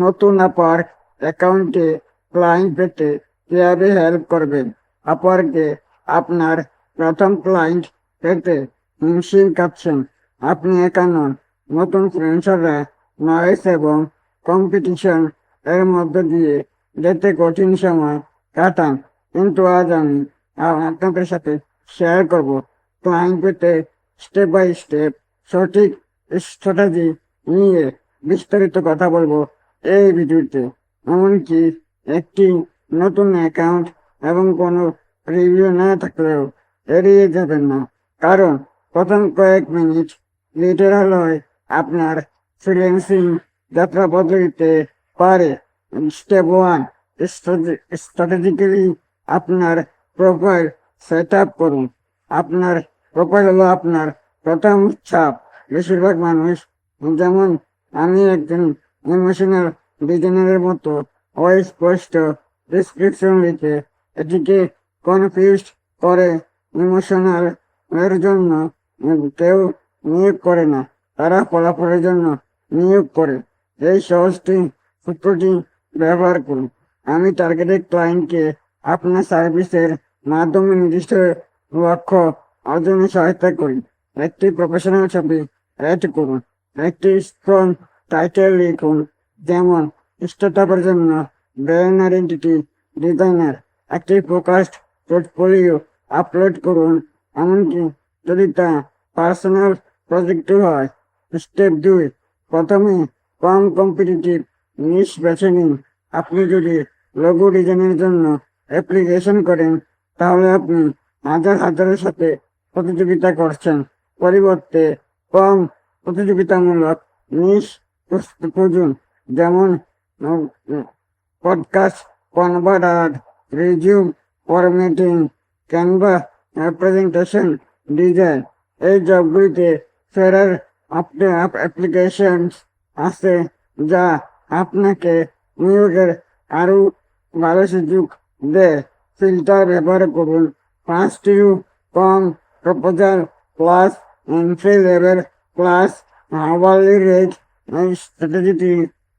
নতুন আপার অ্যাকাউন্টে ক্লায়েন্ট পেতে কীভাবে হেল্প করবেন? আপারকে আপনার প্রথম ক্লায়েন্ট পেতে হিমশিম কাটছেন আপনি একান্ন নতুন ফ্রেন্ডসরা নয়েস এবং কম্পিটিশন এর মধ্য দিয়ে যেতে কঠিন সময় কাটান। কিন্তু আজ আমি আপনাদের সাথে শেয়ার করব। ক্লায়েন্ট পেতে স্টেপ বাই স্টেপ সঠিক স্ট্র্যাটেজি নিয়ে বিস্তারিত কথা বলব। এই ভিডিওতে এমনকি একটি নতুন অ্যাকাউন্ট এবং কোনো রিভিউ না থাকলেও এড়িয়ে যাবেন না। কারণ প্রথম কয়েক মিনিট লিটারাল হয় আপনার ফ্রিল্যান্সিং যাত্রা বদলিতে পারে। স্টেপ ওয়ান স্ট্র্যাটেজিক্যালি আপনার প্রোফাইল সেট আপ করুন। আপনার প্রোফাইল হলো আপনার প্রথম ছাপ। বেশিরভাগ মানুষ, যেমন আমি একজন ইমোশনাল ডিজাইনারের মতো অস্পষ্ট ডিসক্রিপশন লিখে এটিকে কনফিউজ করে ইমোশনাল এর জন্য কেউ নিয়োগ করে না। তারা ফলাফলের জন্য নিয়োগ করে। এই সহজটি, সূত্রটি ব্যবহার করুন। আমি টার্গেটেড ক্লায়েন্টকে আপনার সার্ভিসের মাধ্যমে নির্দিষ্ট লক্ষ্য অর্জনে সহায়তা করি। একটি প্রফেশনাল ছবি অ্যাড করুন। একটি স্ট্রং টাইটেল লিখুন। যেমন স্টার্টআপের জন্য ব্র্যান্ড আইডেন্টিটি ডিজাইনার একটি ফোকাসড পোর্টফোলিও আপলোড করুন। এমনকি যদি তা পার্সোনাল প্রজেক্ট হয় স্টেপ দুই, প্রথমে কম কম্পিটিটিভ নিশ বেছে নিন। আপনি যদি লঘু ডিজাইনের জন্য অ্যাপ্লিকেশন করেন, তাহলে আপনি হাজার হাজারের সাথে প্রতিযোগিতা করছেন। পরিবর্তে কম প্রতিযোগিতামূলক নিশ খুঁজুন যেমন podcast convert art resume formatting Canva presentation design এই জবগুলিতে ফেরার আপনি অ্যাপ্লিকেশন আছে যা আপনাকে নিয়োগের আরও ভালো সুযোগ দেয়। ফিল্টার ব্যবহার করুন। পাঁচটি কম proposal plus entry level plus hourly rate স্ট্র্যাটেজিটি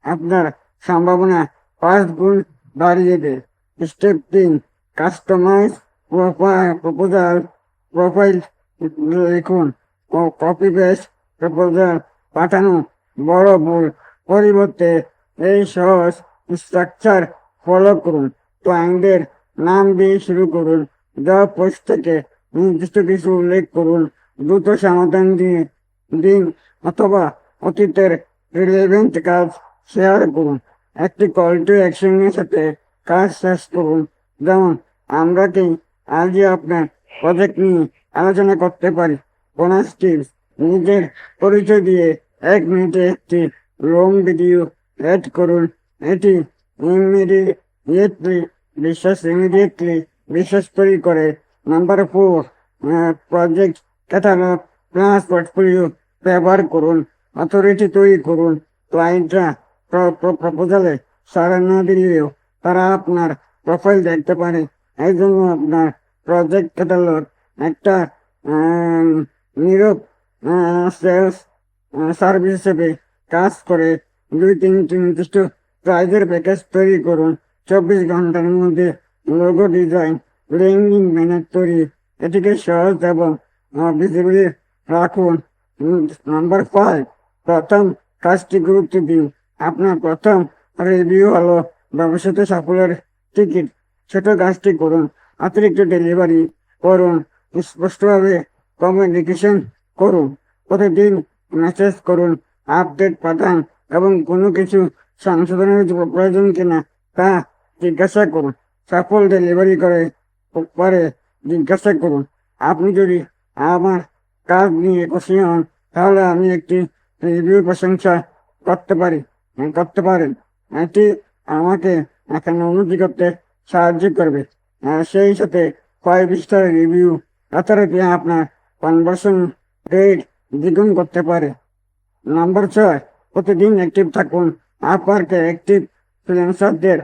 আপনার সম্ভাবনা পাঁচ গুণ বাড়িয়ে দেয়, স্টেপ তিন, কাস্টমাইজ প্রপোজাল, প্রোফাইল লিখুন কপি পেস্ট, প্রপোজাল, পাঠানো, বড় ভুল, পরিবর্তে এই সহজ স্ট্রাকচার ফলো করুন ক্লায়েন্টের নাম দিয়ে শুরু করুন জব পোস্ট থেকে নির্দিষ্ট কিছু উল্লেখ করুন, দ্রুত সমাধান দিয়ে দিন, অথবা অতীতের রিলেভেন্ট কাজ শেয়ার করুন। একটি কল টু অ্যাকশনের সাথে কাজ শেষ করুন। যেমন, আমরা কি আজই আপনার প্রজেক্ট নিয়ে আলোচনা করতে পারি? বোনাস টিপস নিজের পরিচয় দিয়ে এক মিনিটে একটি লং ভিডিও অ্যাড করুন। এটি ইমিডিয়েটলি বিশ্বাস ইমিডিয়েটলি বিশ্বাস তৈরি করে। Number four project catalogue plus portfolio ব্যবহার করুন। অথরিটি তৈরি করুন। ক্লায়েন্টরা প্রপোজালে সাড়া না দিলেও তারা আপনার প্রোফাইল দেখতে পারে। এই জন্য আপনার প্রজেক্ট ক্যাটালগ একটা নীরব সেলস সার্ভিস হিসেবে কাজ করে। দুই তিনটি নির্দিষ্ট প্রাইজের প্যাকেজ তৈরি করুন। চব্বিশ ঘণ্টার মধ্যে লোগো ডিজাইন লিঙ্কিং ম্যানেজ তৈরি। এটিকে সহজ এবং ভিজিবিলি রাখুন। নাম্বার ফাইভ প্রথম কাজটি গুরুত্ব দিন আপনার প্রথম রিভিউ হলো ভবিষ্যতে সাফল্যের টিকিট ছোট কাজটি করুন, অতিরিক্ত ডেলিভারি করুন, স্পষ্টভাবে কমিউনিকেশন করুন, প্রতিদিন মেসেজ করুন আপডেট পাঠান এবং কোনো কিছু সংশোধনের প্রয়োজন কিনা তা জিজ্ঞাসা করুন। সফল ডেলিভারি করে, পরে জিজ্ঞাসা করুন। আপনি যদি আমার কাজ নিয়ে খুশি হন, তাহলে আমি একটি রিভিউ প্রশংসা করতে পারি করতে পারেন। এটি আমাকে এখানে উন্নতি করতে সাহায্য করবে। সেই সাথে ফাইভ স্টার রিভিউ রাতারাতি আপনার কনভার্সন রেট দ্বিগুণ করতে পারে। নাম্বার ছয়, প্রতিদিন অ্যাক্টিভ থাকুন। আপনাকে অ্যাক্টিভ ফ্রিল্যান্সারদের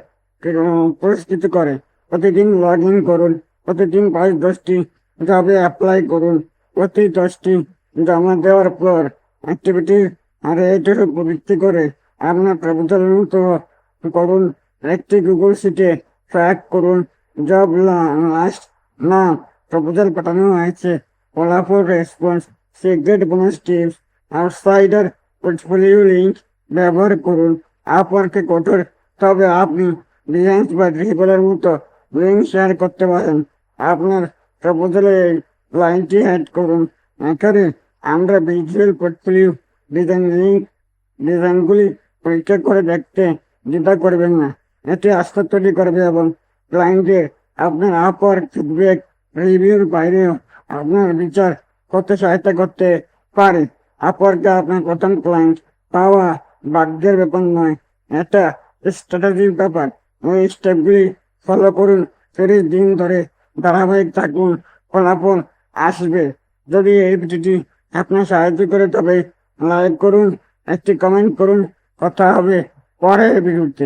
পুরস্কৃত করে। প্রতিদিন লগ ইন করুন। প্রতিদিন পাঁচ দশটি জবে অ্যাপ্লাই করুন। প্রতি দশটি জমা দেওয়ার পর অ্যাক্টিভিটি রেটের উপর ভিত্তি করে। আপনার প্রপোজালের মতো করুন। একটি গুগল সিটে ট্র্যাক করুন। জব লাস্ট না প্রপোজাল পাঠানো হয়েছে। ফলাফল response secret bonus tips outsider portfolio link ব্যবহার করুন। আপওয়ার্কে কঠোর, তবে আপনি ডিজাইন বা ড্রিবলের মতো লিঙ্ক শেয়ার করতে পারেন। আপনার প্রপোজালে লাইনটি অ্যাড করুন। এখানে আমরা ভিজুয়াল পোর্টফোলিও ডিজাইন ডিজাইনগুলি পরীক্ষা করে দেখতে দ্বিধা করবেন না। এটি আস্থা তৈরি করবে এবং ক্লায়েন্টের আপনার আপর ফিডব্যাক রিভিউর বাইরেও আপনার বিচার করতে সহায়তা করতে পারে। আপরকে আপনার প্রথম ক্লায়েন্ট পাওয়া ভাগ্যের ব্যাপার নয়, এটা স্ট্র্যাটেজির ব্যাপার। ওই স্টেপগুলি ফলো করুন তিরিশ দিন ধরে ধারাবাহিক থাকুন, ফলাফল আসবে। যদি এই ভিডিওটি আপনার সাহায্য করে তবে লাইক করুন একটি কমেন্ট করুন কথা হবে পরে ভিডিওতে